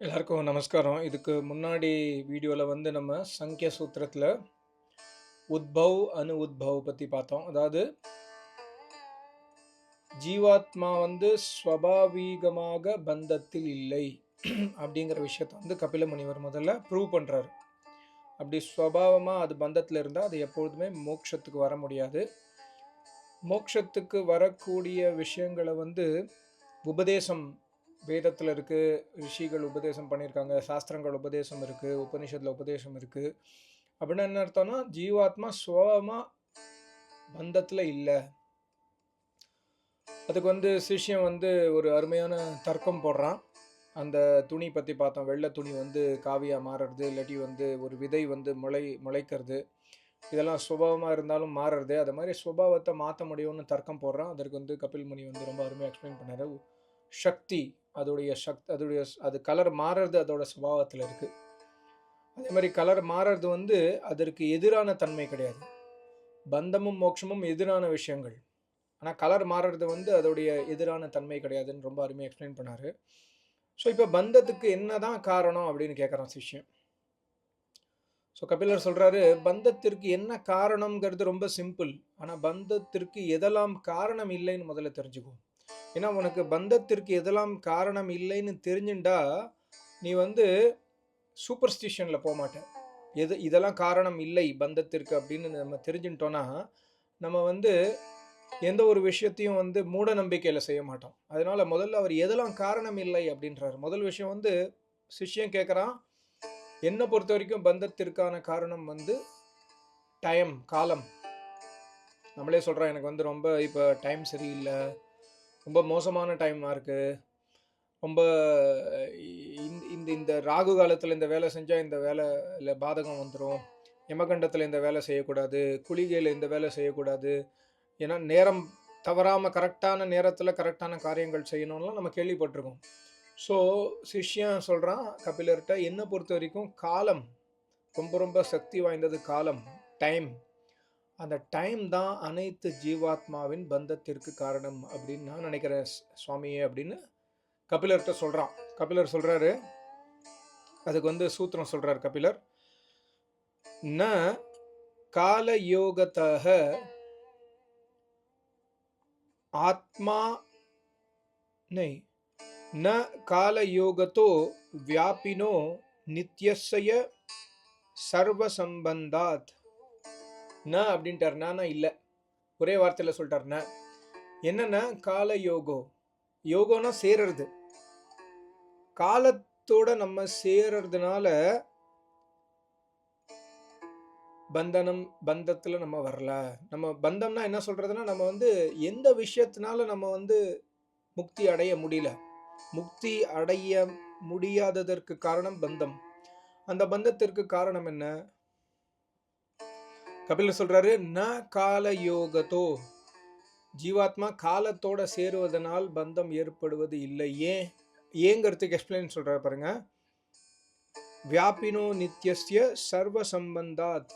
எல்லாருக்கும் நமஸ்காரம். இதுக்கு முன்னாடி வீடியோவில் வந்து நம்ம சங்கிய சூத்திரத்தில் உத்பவ் அணு உத்பவ் பற்றி பார்த்தோம். அதாவது ஜீவாத்மா வந்து ஸ்வபாவீகமாக பந்தத்தில் இல்லை அப்படிங்கிற விஷயத்த வந்து கபில முனிவர் முதல்ல ப்ரூவ் பண்ணுறாரு அப்படி ஸ்வபாவமாக அது பந்தத்தில் இருந்தால் அது எப்பொழுதுமே மோட்சத்துக்கு வர முடியாது. மோட்சத்துக்கு வரக்கூடிய விஷயங்களை வந்து உபதேசம் வேதத்தில் இருக்குது ரிஷிகள் உபதேசம் பண்ணியிருக்காங்க சாஸ்திரங்கள் உபதேசம் இருக்குது உபனிஷத்தில் உபதேசம் இருக்குது அப்படின்னா என்ன அர்த்தம்னா ஜீவாத்மா சுவமாக பந்தத்தில் இல்லை. அதுக்கு வந்து சிஷ்யம் வந்து ஒரு அருமையான தர்க்கம் போடுறான். அந்த துணி பற்றி பார்த்தோம். வெள்ளை துணி வந்து காவியாக மாறுறது இல்லாட்டி வந்து ஒரு விதை வந்து முளை முளைக்கிறது. இதெல்லாம் சுபாவமாக இருந்தாலும் மாறுறது. அது மாதிரி சுபாவத்தை மாற்ற முடியும்னு தர்க்கம் போடுறான். அதற்கு வந்து கபில் முனி வந்து ரொம்ப அருமையாக எக்ஸ்பிளைன் பண்ணார். சக்தி அதோடைய சக்தி அதோடைய அது கலர் மாறுறது அதோட சுபாவத்தில் இருக்குது அதே மாதிரி கலர் மாறுறது வந்து அதற்கு எதிரான தன்மை கிடையாது. பந்தமும் மோட்சமும் எதிரான விஷயங்கள். ஆனால் கலர் மாறுறது வந்து அதோடைய எதிரான தன்மை கிடையாதுன்னு ரொம்ப அருமையாக எக்ஸ்பிளைன் பண்ணார். ஸோ இப்போ பந்தத்துக்கு என்னதான் காரணம் அப்படின்னு கேட்குறான் சிஷ்யம் ஸோ கபிலர் சொல்கிறாரு பந்தத்திற்கு என்ன காரணம்ங்கிறது ரொம்ப சிம்பிள் ஆனால் பந்தத்திற்கு எதெல்லாம் காரணம் இல்லைன்னு முதல்ல தெரிஞ்சுக்குவோம். ஏன்னா உனக்கு பந்தத்திற்கு எதெல்லாம் காரணம் இல்லைன்னு தெரிஞ்சுண்டா நீ வந்து சூப்பர்ஸ்டிஷனில் போக மாட்டேன் எது இதெல்லாம் காரணம் இல்லை பந்தத்திற்கு அப்படின்னு நம்ம தெரிஞ்சுட்டோன்னா நம்ம வந்து எந்த ஒரு விஷயத்தையும் வந்து மூட நம்பிக்கையில் செய்ய மாட்டோம். அதனால் முதல்ல அவர் எதெல்லாம் காரணம் இல்லை அப்படின்றாரு. முதல் விஷயம் வந்து சிஷ்யம் கேட்குறான் என்னை பொறுத்த வரைக்கும் பந்தத்திற்கான காரணம் வந்து டைம் காலம். நம்மளே சொல்கிறோம் எனக்கு வந்து ரொம்ப இப்போ டைம் சரியில்லை. ரொம்ப மோசமான டைமாக இருக்குது ரொம்ப இந்த இந்த இந்த ராகு காலத்தில் இந்த வேலை செஞ்சால் இந்த வேலையில் பாதகம் வந்துடும் யமகண்டத்தில் இந்த வேலை செய்யக்கூடாது. குளிகையில் இந்த வேலை செய்யக்கூடாது. ஏன்னா நேரம் தவறாமல் கரெக்டான நேரத்தில் கரெக்டான காரியங்கள் செய்யணும்லாம் நம்ம கேள்விப்பட்டிருக்கோம். ஸோ சிஷ்யன் சொல்கிறான் கபிலர்கிட்ட என்னை பொறுத்த வரைக்கும் காலம் ரொம்ப ரொம்ப சக்தி வாய்ந்தது காலம் டைம் அந்த டைம் தான் அனைத்து ஜீவாத்மாவின் பந்தத்திற்கு காரணம் அப்படின்னு நான் நினைக்கிறேன் சுவாமியே அப்படின்னு கபிலர்கிட்ட சொல்கிறான் கபிலர் சொல்கிறாரு அதுக்கு வந்து சூத்திரம் சொல்கிறார் கபிலர். ந காலயோகத்தக ஆத்மா நெய் ந காலயோகத்தோ வியாபினோ நித்தியசய சர்வசம்பந்தாத் நான் ந அப்படின்ட்டார். நானா இல்லை. ஒரே வார்த்தையில் சொல்லிட்டார் ந. என்னன்னா கால யோகோ. யோகோனா சேருறது. காலத்தோட நம்ம சேரறதுனால பந்தனம் பந்தத்தில் நம்ம வரல. நம்ம பந்தம்னா என்ன சொல்கிறதுனா நம்ம வந்து எந்த விஷயத்தினால நம்ம வந்து முக்தி அடைய முடியல. முக்தி அடைய முடியாததற்கு காரணம் பந்தம். அந்த பந்தத்திற்கு காரணம் என்ன? கபிலர் சொல்றாரு ந கால யோகத்தோ ஜீவாத்மா காலத்தோட சேருவதனால் பந்தம் ஏற்படுவது இல்லை. ஏன் ஏங்கிறதுக்கு எக்ஸ்பிளைன் சொல்றாரு பாருங்க. வியாபினோ நித்தியஸ்ய சர்வ சம்பந்தாத்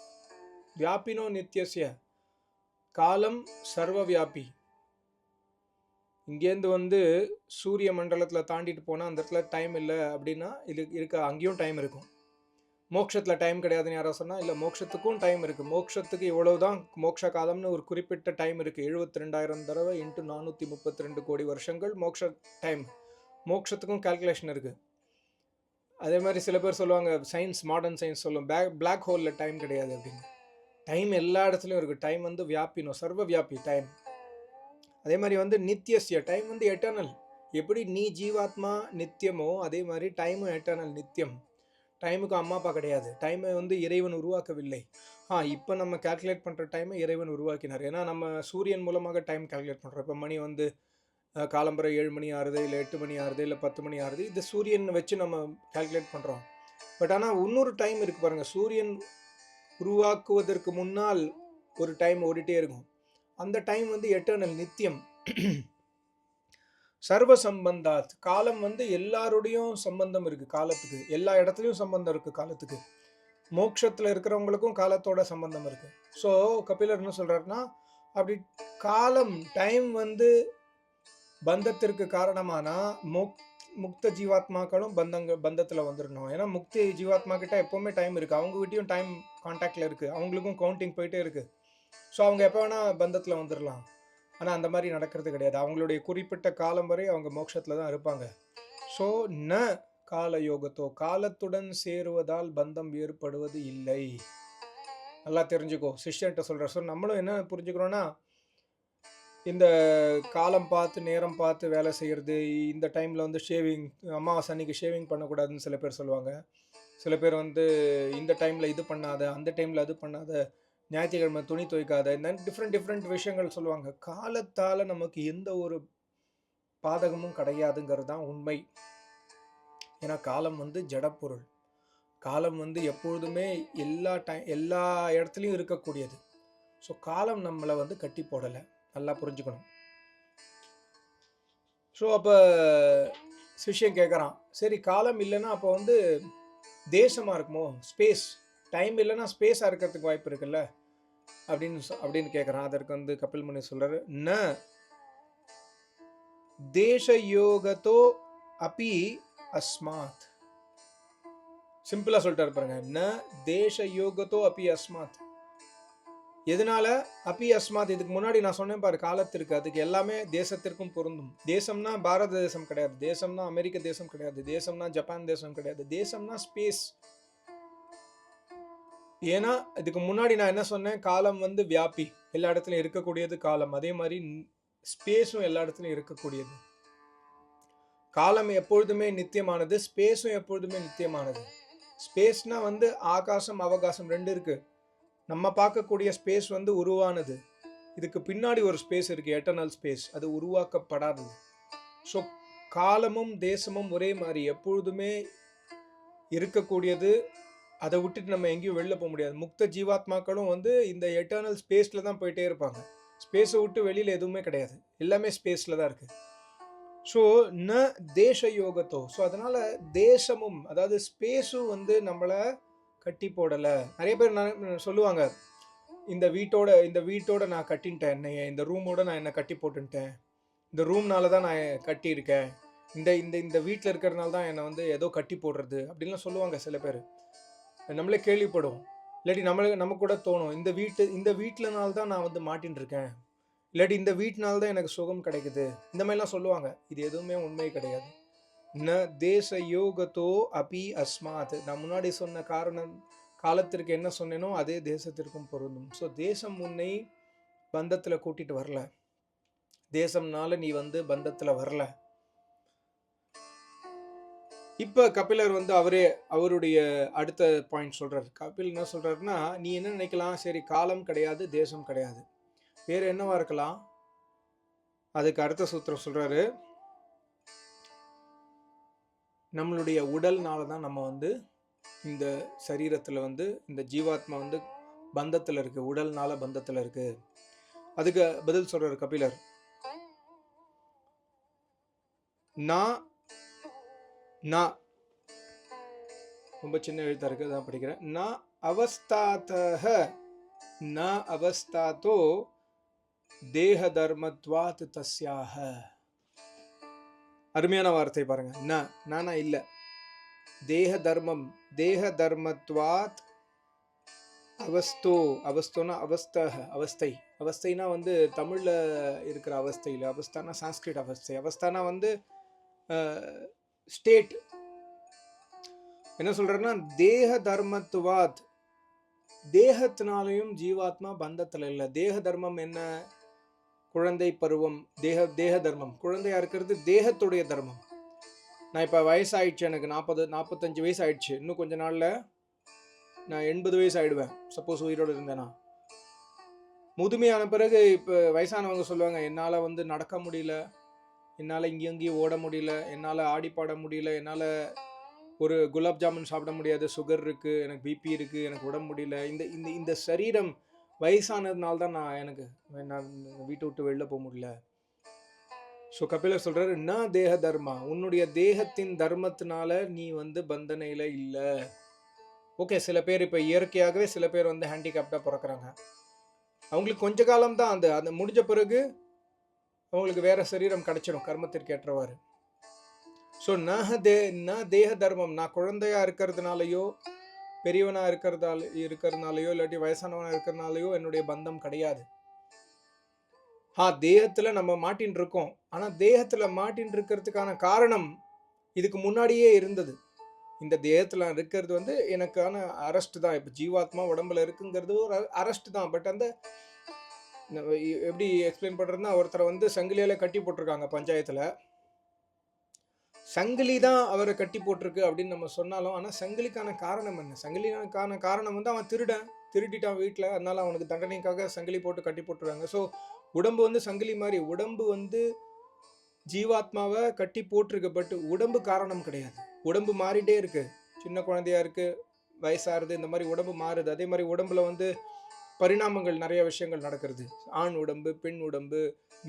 வியாபினோ நித்தியசிய காலம் சர்வ வியாபி இங்கேருந்து வந்து சூரிய மண்டலத்தில் தாண்டிட்டு போனால் அந்த இடத்துல டைம் இல்லை அப்படின்னா இது இருக்க அங்கேயும் டைம் இருக்கும். மோட்சத்தில் டைம் கிடையாதுன்னு யாராவது சொன்னால் இல்லை மோட்சத்துக்கும் டைம் இருக்குது மோட்சத்துக்கு இவ்வளவுதான் மோட்ச காலம்னு ஒரு குறிப்பிட்ட டைம் இருக்குது எழுபத்தி ரெண்டாயிரம் தடவை இன்ட்டு நானூற்றி முப்பத்தி ரெண்டு கோடி வருஷங்கள் மோட்ச டைம் மோட்சத்துக்கும் கால்குலேஷன் இருக்குது அதே மாதிரி சில பேர் சொல்லுவாங்க சயின்ஸ் மாடர்ன் சயின்ஸ் சொல்லும். பேக் பிளாக் ஹோலில் டைம் கிடையாது அப்படின்னு. டைம் எல்லா இடத்துலையும் இருக்குது டைம் வந்து வியாபினோ சர்வ வியாபி டைம் அதே மாதிரி வந்து நித்தியசிய டைம் வந்து எட்டர்னல் எப்படி நீ ஜீவாத்மா நித்தியமோ அதே மாதிரி டைமும் எட்டர்னல் நித்தியம். டைமுக்கு அம்மா அப்பா கிடையாது. டைமை வந்து இறைவன் உருவாக்கவில்லை. ஆ இப்போ நம்ம கால்குலேட் பண்ணுற டைமை இறைவன் உருவாக்கினார். ஏன்னா நம்ம சூரியன் மூலமாக டைம் கால்குலேட் பண்ணுறோம் இப்போ மணி வந்து காலம்பரை ஏழு மணி ஆறுது இல்லை எட்டு மணி ஆறுது இல்லை பத்து மணி ஆறுது இது சூரியன் வச்சு நம்ம கால்குலேட் பண்ணுறோம் பட் ஆனால் இன்னொரு டைம் இருக்குது பாருங்கள் சூரியன் உருவாக்குவதற்கு முன்னால் ஒரு டைம் ஓடிட்டே இருக்கும். அந்த டைம் வந்து எட்டர்னல் நித்தியம். சர்வ சம்பந்தாத் காலம் வந்து எல்லாருடையும் சம்பந்தம் இருக்கு காலத்துக்கு. எல்லா இடத்துலையும் சம்பந்தம் இருக்கு காலத்துக்கு. மோட்சத்தில் இருக்கிறவங்களுக்கும் காலத்தோட சம்பந்தம் இருக்கு. ஸோ கபிலர் என்ன சொல்றாருன்னா அப்படி காலம் டைம் வந்து பந்தத்திற்கு காரணமானா மோக் முக்த ஜீவாத்மாக்களும் பந்தங்க பந்தத்தில் வந்துடணும் ஏன்னா முக்தி ஜீவாத்மா கிட்ட எப்போவுமே டைம் இருக்குது அவங்ககிட்டயும் டைம் கான்டாக்டில் இருக்குது அவங்களுக்கும் கவுண்டிங் போயிட்டே இருக்குது ஸோ அவங்க எப்போ வேணால் பந்தத்தில் வந்துடலாம் ஆனால் அந்த மாதிரி நடக்கிறது கிடையாது. அவங்களுடைய குறிப்பிட்ட காலம் வரை அவங்க மோட்சத்தில் தான் இருப்பாங்க. ஸோ ந கால யோகத்தோ காலத்துடன் சேருவதால் பந்தம் ஏற்படுவது இல்லை. நல்லா தெரிஞ்சுக்கோ. சிஷ்யன்ட்ட சொல்கிற ஸோ நம்மளும் என்ன புரிஞ்சுக்கிறோன்னா இந்த காலம் பார்த்து நேரம் பார்த்து வேலை செய்கிறது இந்த டைமில் வந்து ஷேவிங் அமாவாசை அன்னைக்கு ஷேவிங் பண்ணக்கூடாதுன்னு சில பேர் சொல்லுவாங்க. சில பேர் வந்து இந்த டைமில் இது பண்ணாத அந்த டைமில் அது பண்ணாத ஞாயிற்றுக்கிழமை துணி துவைக்காத இந்த டிஃப்ரெண்ட் டிஃப்ரெண்ட் விஷயங்கள் சொல்லுவாங்க. காலத்தால் நமக்கு எந்த ஒரு பாதகமும் கிடையாதுங்கிறது தான் உண்மை. ஏன்னா காலம் வந்து ஜடப்பொருள். காலம் வந்து எப்பொழுதுமே எல்லா டைம் எல்லா இடத்துலையும் இருக்கக்கூடியது. ஸோ காலம் நம்மளை வந்து கட்டி போடலை. நல்லா புரிஞ்சுக்கணும். ஸோ அப்போ சிஷ்யம் கேட்குறான் சரி காலம் இல்லைன்னா அப்போ வந்து தேசமாக இருக்குமோ? ஸ்பேஸ் டைம் இல்லைன்னா ஸ்பேஸாக இருக்கிறதுக்கு வாய்ப்பு இருக்குல்ல? அப்படின்னு சொ- அப்படின்னு கேட்குறான் அதற்கு வந்து கபில் முனி சொல்றாரு ந தேசயோகத்தோ அப்பி அஸ்மாத். சிம்பிளாக சொல்லிட்டாரு பாருங்க. ந தேச யோகத்தோ அப்பி அஸ்மாத். எதனால? அப்பி அஸ்மாத் இதுக்கு முன்னாடி நான் சொன்னேன் பாரு காலத்திற்கு அதுக்கு எல்லாமே தேசத்திற்கும் பொருந்தும். தேசம்னா பாரத தேசம் கிடையாது. தேசம்னா அமெரிக்க தேசம் கிடையாது. தேசம்னா ஜப்பான் தேசம் கிடையாது. தேசம்னா ஸ்பேஸ். ஏன்னா இதுக்கு முன்னாடி நான் என்ன சொன்னேன்? காலம் வந்து வியாபி. எல்லா இடத்துலையும் இருக்கக்கூடியது காலம். அதே மாதிரி ஸ்பேஸும் எல்லா இடத்துலையும் இருக்கக்கூடியது. காலம் எப்பொழுதுமே நித்தியமானது ஸ்பேஸும் எப்பொழுதுமே நித்தியமானது. ஸ்பேஸ்னா வந்து ஆகாசம் அவகாசம் ரெண்டு இருக்கு. நம்ம பார்க்கக்கூடிய ஸ்பேஸ் வந்து உருவானது. இதுக்கு பின்னாடி ஒரு ஸ்பேஸ் இருக்கு எட்டர்னல் ஸ்பேஸ் அது உருவாக்கப்படாதது. ஸோ காலமும் தேசமும் ஒரே மாதிரி. எப்பொழுதுமே இருக்கக்கூடியது அதை விட்டுட்டு நம்ம எங்கேயும் வெளில போக முடியாது. முக்த ஜீவாத்மாக்களும் வந்து இந்த எட்டர்னல் ஸ்பேஸில் தான் போயிட்டே இருப்பாங்க. ஸ்பேஸை விட்டு வெளியில் எதுவுமே கிடையாது. எல்லாமே ஸ்பேஸில் தான் இருக்குது ஸோ ந தேச யோகத்தோ ஸோ அதனால் தேசமும் அதாவது ஸ்பேஸும் வந்து நம்மளை கட்டி போடலை. நிறைய பேர் சொல்லுவாங்க இந்த வீட்டோட இந்த வீட்டோட நான் கட்டின்ட்டேன். என்னைய இந்த ரூமோட நான் என்னை கட்டி போட்டுன்ட்டேன். இந்த ரூம்னால தான் நான் கட்டியிருக்கேன். இந்த இந்த இந்த வீட்டில் இருக்கிறதுனால தான் என்னை வந்து ஏதோ கட்டி போடுறது. அப்படின்லாம் சொல்லுவாங்க சில பேர். நம்மளே கேள்விப்படுவோம். இல்லாட்டி நம்மளுக்கு நமக்கு கூட தோணும் இந்த வீட்டு இந்த வீட்டிலனால தான் நான் வந்து மாட்டின்னு இருக்கேன் இல்லாட்டி இந்த வீட்டினால தான் எனக்கு சுகம் கிடைக்குது. இந்த மாதிரிலாம் சொல்லுவாங்க. இது எதுவுமே உண்மை கிடையாது. ந தேச யோகத்தோ அபி அஸ்மாத். நான் முன்னாடி சொன்ன காரணம் காலத்திற்கு என்ன சொன்னேனோ அதே தேசத்திற்கும் பொருந்தும். ஸோ தேசம் உன்னை பந்தத்தில் கூட்டிகிட்டு வரல. தேசம்னால நீ வந்து பந்தத்தில் வரல. இப்போ கபிலர் வந்து அவரே அவருடைய அடுத்த பாயிண்ட் சொல்கிறார் கபில் என்ன சொல்கிறாருன்னா நீ என்ன நினைக்கலாம்? சரி காலம் கிடையாது தேசம் கிடையாது. வேறு என்னவா இருக்கலாம்? அதுக்கு அடுத்த சூத்திரம் சொல்கிறாரு நம்மளுடைய உடல்னால தான் நம்ம வந்து இந்த சரீரத்தில் வந்து இந்த ஜீவாத்மா வந்து பந்தத்தில் இருக்குது உடல்னால பந்தத்தில் இருக்குது அதுக்கு பதில் சொல்கிறார் கபிலர். நான் நான் ரொம்ப சின்ன எழுத்தா இருக்கு அதான் படிக்கிறேன். நான் அவஸ்தாத்தக ந அவஸ்தாத்தோ தேக தர்மத்வாத் தஸ்யாக அருமையான வார்த்தை பாருங்க. ந நானா இல்ல. தேக தர்மம் தேக தர்மத்வாத் அவஸ்தோ. அவஸ்தோனா அவஸ்த அவஸ்தை. அவஸ்தைனா வந்து தமிழ்ல இருக்கிற அவஸ்தையில் அவஸ்தானா சான்ஸ்கிரிட் அவஸ்தை. அவஸ்தானா வந்து ஸ்டேட். என்ன சொல்றேன்னா தேக தர்மத்துவாத். தேகத்தினாலையும் ஜீவாத்மா பந்தத்தில் இல்லை. தேக தர்மம் என்ன? குழந்தை பருவம் தேக தேக தர்மம். குழந்தையா இருக்கிறது தேகத்துடைய தர்மம். நான் இப்போ வயசாயிடுச்சு எனக்கு நாற்பது நாற்பத்தஞ்சு வயசு ஆயிடுச்சு இன்னும் கொஞ்ச நாளில் நான் எண்பது வயசு ஆயிடுவேன் சப்போஸ் உயிரோடு இருந்தேனா. முதுமையான பிறகு இப்போ வயசானவங்க சொல்லுவாங்க என்னால் வந்து நடக்க முடியல. என்னால் இங்கேயும் இங்கேயும் ஓட முடியல என்னால் ஆடி பாட முடியல என்னால் ஒரு குலாப் ஜாமுன் சாப்பிட முடியாது சுகர் இருக்குது எனக்கு பிபி இருக்குது எனக்கு உடம்பு முடியல. இந்த இந்த இந்த சரீரம் வயசானதுனால தான் நான் எனக்கு நான் வீட்டை விட்டு வெளில போக முடியல. ஸோ கபிலர் சொல்கிறார் என்ன தேக தர்மா. உன்னுடைய தேகத்தின் தர்மத்தினால நீ வந்து பந்தனையில் இல்லை. ஓகே சில பேர் இப்போ இயற்கையாகவே சில பேர் வந்து ஹேண்டிகேப்டாக பிறக்கிறாங்க. அவங்களுக்கு கொஞ்ச காலம் தான் அந்த அந்த முடிஞ்ச பிறகு அவங்களுக்கு வேற சரீரம் கிடைச்சிடும் கர்மத்திற்கு ஏற்றவாறு ஸோ ந தே ந தேக தர்மம் நான் குழந்தையா இருக்கிறதுனாலையோ பெரியவனா இருக்கிறதால இருக்கிறதுனாலயோ இல்லாட்டி வயசானவனா இருக்கிறதுனாலயோ என்னுடைய பந்தம் கிடையாது. ஆ தேகத்துல நம்ம மாட்டின் இருக்கோம் ஆனா தேகத்துல மாட்டின் இருக்கிறதுக்கான காரணம் இதுக்கு முன்னாடியே இருந்தது. இந்த தேகத்துல இருக்கிறது வந்து எனக்கான அரெஸ்ட் தான். இப்போ ஜீவாத்மா உடம்புல இருக்குங்கிறது ஒரு அரெஸ்ட் தான். பட் அந்த எப்படி எக்ஸ்பிளைன் பண்ணுறதுன்னா ஒருத்தரை வந்து சங்கிலியில் கட்டி போட்டிருக்காங்க பஞ்சாயத்தில். சங்கிலி தான் அவரை கட்டி போட்டிருக்கு அப்படின்னு நம்ம சொன்னாலும் ஆனால் சங்கிலிக்கான காரணம் என்ன? சங்கிலிக்கான காரணம் வந்து அவன் திருடன். திருடிட்டான் வீட்டில் அதனால் அவனுக்கு தண்டனைக்காக சங்கிலி போட்டு கட்டி போட்டுருக்காங்க. ஸோ உடம்பு வந்து சங்கிலி மாதிரி. உடம்பு வந்து ஜீவாத்மாவை கட்டி போட்டிருக்கு. பட் உடம்பு காரணம் கிடையாது. உடம்பு மாறிட்டே இருக்குது சின்ன குழந்தையா இருக்குது வயசாகிறது இந்த மாதிரி உடம்பு மாறுது. அதே மாதிரி உடம்புல வந்து பரிணாமங்கள் நிறைய விஷயங்கள் நடக்கிறது. ஆண் உடம்பு பெண் உடம்பு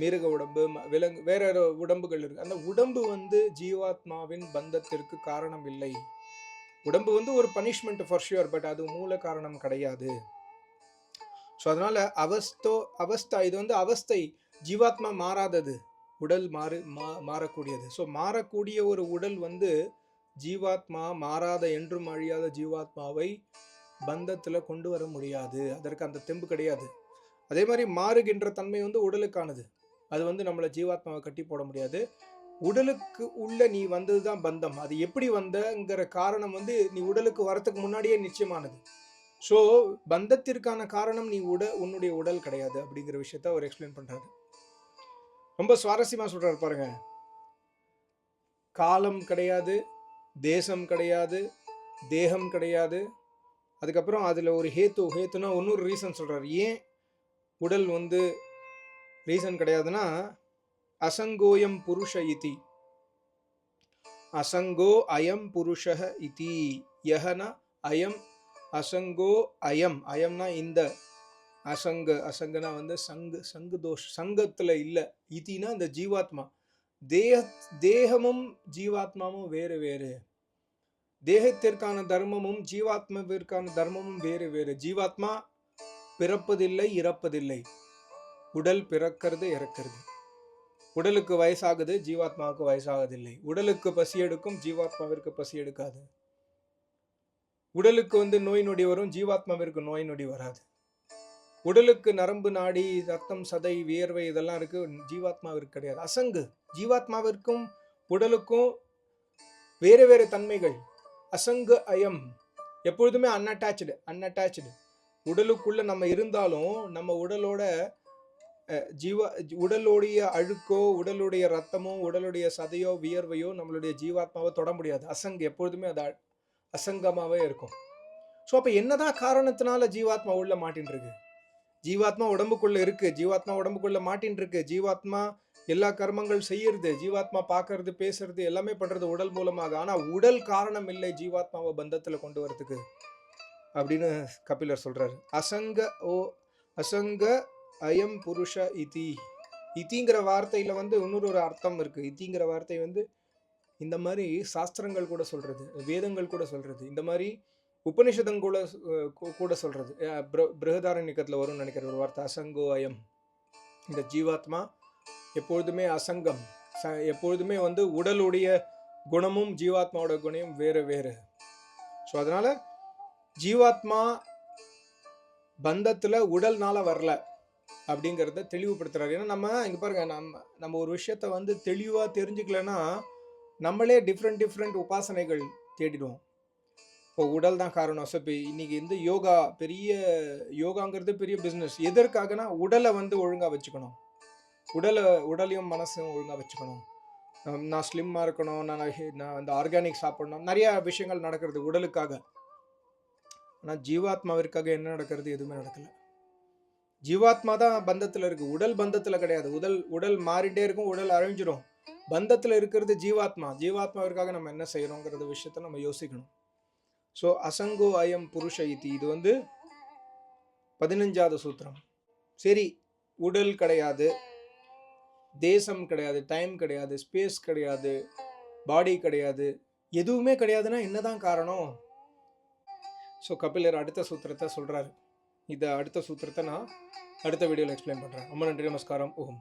மிருக உடம்பு விலங்கு வேற உடம்புகள் இருக்கு. அந்த உடம்பு வந்து ஜீவாத்மாவின் பந்தத்திற்கு காரணம் இல்லை. உடம்பு வந்து ஒரு பனிஷ்மெண்ட் ஃபார் ஷியூர் பட் அது மூல காரணம் கிடையாது. ஸோ அதனால அவஸ்தோ அவஸ்தா இது வந்து அவஸ்தை. ஜீவாத்மா மாறாதது. உடல் மாறு மா மாறக்கூடியது. ஸோ மாறக்கூடிய ஒரு உடல் வந்து ஜீவாத்மா மாறாத என்றும் அழியாத ஜீவாத்மாவை பந்தத்தில் கொண்டு வர முடியாது. அதற்கு அந்த தெம்பு கிடையாது. அதே மாதிரி மாறுகின்ற தன்மை வந்து உடலுக்கானது. அது வந்து நம்மளை ஜீவாத்மாவை கட்டி போட முடியாது. உடலுக்கு உள்ள நீ வந்தது தான் பந்தம். அது எப்படி வந்தங்கிற காரணம் வந்து நீ உடலுக்கு வரத்துக்கு முன்னாடியே நிச்சயமானது. ஸோ பந்தத்திற்கான காரணம் நீ உட உன்னுடைய உடல் கிடையாது அப்படிங்கிற விஷயத்த அவர் எக்ஸ்பிளைன் பண்ணுறாரு ரொம்ப சுவாரஸ்யமாக சொல்கிறாரு பாருங்க. காலம் கிடையாது தேசம் கிடையாது தேகம் கிடையாது அதுக்கப்புறம் அதில் ஒரு ஹேத்து ஹேத்துனா இன்னொரு ரீசன் சொல்கிறார் ஏன் உடல் வந்து ரீசன் கிடையாதுன்னா அசங்கோயம் புருஷ இதி. அசங்கோ அயம் புருஷः இதி. யஹனா அயம் அசங்கோ அயம். அயம்னா இந்த அசங்க அசங்கனா வந்து சங்கு சங்கு தோஷ் சங்கத்தில் இல்லை. இதினா இந்த ஜீவாத்மா. தேக தேகமும் ஜீவாத்மாவும் வேறு வேறு. தேகத்திற்கான தர்மமும் ஜீவாத்மாவிற்கான தர்மமும் வேறு வேறு. ஜீவாத்மா பிறப்பதில்லை இறப்பதில்லை. உடல் பிறக்கிறது இறக்கிறது. உடலுக்கு வயசாகுது ஜீவாத்மாவுக்கு வயசாகதில்லை. உடலுக்கு பசி எடுக்கும் ஜீவாத்மாவிற்கு பசி எடுக்காது. உடலுக்கு வந்து நோய் நொடி வரும் ஜீவாத்மாவிற்கு நோய் நொடி வராது. உடலுக்கு நரம்பு நாடி ரத்தம் சதை வியர்வை இதெல்லாம் இருக்கு ஜீவாத்மாவிற்கு கிடையாது. அசங்கு. ஜீவாத்மாவிற்கும் உடலுக்கும் வேறு வேறு தன்மைகள். அசங்கு அயம். எப்பொழுதுமே அன்அட்டாச்சு அன்அட்டாச்சு உடலுக்குள்ள நம்ம இருந்தாலும் நம்ம உடலோட ஜீவ உடலுடைய அழுக்கோ உடலுடைய ரத்தமோ உடலுடைய சதையோ வியர்வையோ நம்மளுடைய ஜீவாத்மாவை தொட முடியாது. அசங்கு எப்பொழுதுமே அது அசங்கமாகவே இருக்கும். ஸோ அப்போ என்னதான் காரணத்தினால ஜீவாத்மா உள்ள மாட்டின்னு இருக்கு ஜீவாத்மா உடம்புக்குள்ள இருக்கு. ஜீவாத்மா உடம்புக்குள்ள மாட்டின்னு இருக்கு ஜீவாத்மா எல்லா கர்மங்கள் செய்யறது ஜீவாத்மா பார்க்கறது பேசுறது எல்லாமே பண்றது உடல் மூலமாக. ஆனா உடல் காரணம் இல்லை ஜீவாத்மாவை பந்தத்துல கொண்டு வரதுக்கு அப்படின்னு கபிலர் சொல்றாரு. அசங்க ஓ அசங்க அயம் புருஷ இதி. இதிங்கிற வார்த்தையில வந்து இன்னொரு ஒரு அர்த்தம் இருக்கு. இதிங்கிற வார்த்தை வந்து இந்த மாதிரி சாஸ்திரங்கள் கூட சொல்றது வேதங்கள் கூட சொல்றது. இந்த மாதிரி உபனிஷதம் கூட கூட சொல்கிறது அஹ், வரும்னு நினைக்கிற ஒரு வார்த்தை அசங்கோ அயம். இந்த ஜீவாத்மா எப்பொழுதுமே அசங்கம். ச- எப்பொழுதுமே வந்து உடலுடைய குணமும் ஜீவாத்மாவோட குணமும் வேறு வேறு. ஸோ அதனால் ஜீவாத்மா பந்தத்தில் உடல்னால வரல அப்படிங்கிறத தெளிவுபடுத்துறாரு. ஏன்னா நம்ம இங்கே பாருங்க நம்ம நம்ம ஒரு விஷயத்த வந்து தெளிவாக தெரிஞ்சுக்கலன்னா நம்மளே டிஃப்ரெண்ட் டிஃப்ரெண்ட் உபாசனைகள் தேடிடுவோம். இப்போ உடல் தான் காரணம். ஸோ இப்போ இன்றைக்கி வந்து யோகா பெரிய யோகாங்கிறது பெரிய பிஸ்னஸ் எதற்காகனா உடலை வந்து ஒழுங்காக வச்சுக்கணும். உடலை உடலையும் மனசையும் ஒழுங்காக வச்சுக்கணும். நான் ஸ்லிம்மாக இருக்கணும். நான் நான் வந்து ஆர்கானிக் சாப்பிடணும். நிறையா விஷயங்கள் நடக்கிறது உடலுக்காக. ஆனால் ஜீவாத்மாவிற்காக என்ன நடக்கிறது? எதுவுமே நடக்கல. ஜீவாத்மா தான் பந்தத்தில் இருக்குது உடல் பந்தத்தில் கிடையாது. உடல் உடல் மாறிட்டே இருக்கும். உடல் அழிஞ்சிரும். பந்தத்தில் இருக்கிறது ஜீவாத்மா. ஜீவாத்மாவிற்காக நம்ம என்ன செய்கிறோங்கிற விஷயத்த நம்ம யோசிக்கணும். ஸோ அசங்கோ அயம் புருஷ இதி இது வந்து பதினஞ்சாவது சூத்திரம். சரி உடல் கிடையாது தேசம் கிடையாது டைம் கிடையாது ஸ்பேஸ் கிடையாது பாடி கிடையாது எதுவுமே கிடையாதுன்னா என்னதான் காரணம்? ஸோ கபிலர் அடுத்த சூத்திரத்தை சொல்கிறாரு இதை அடுத்த சூத்திரத்தை நான் அடுத்த வீடியோவில் எக்ஸ்பிளைன் பண்ணுறேன் ரொம்ப நன்றி நமஸ்காரம். ஓம்.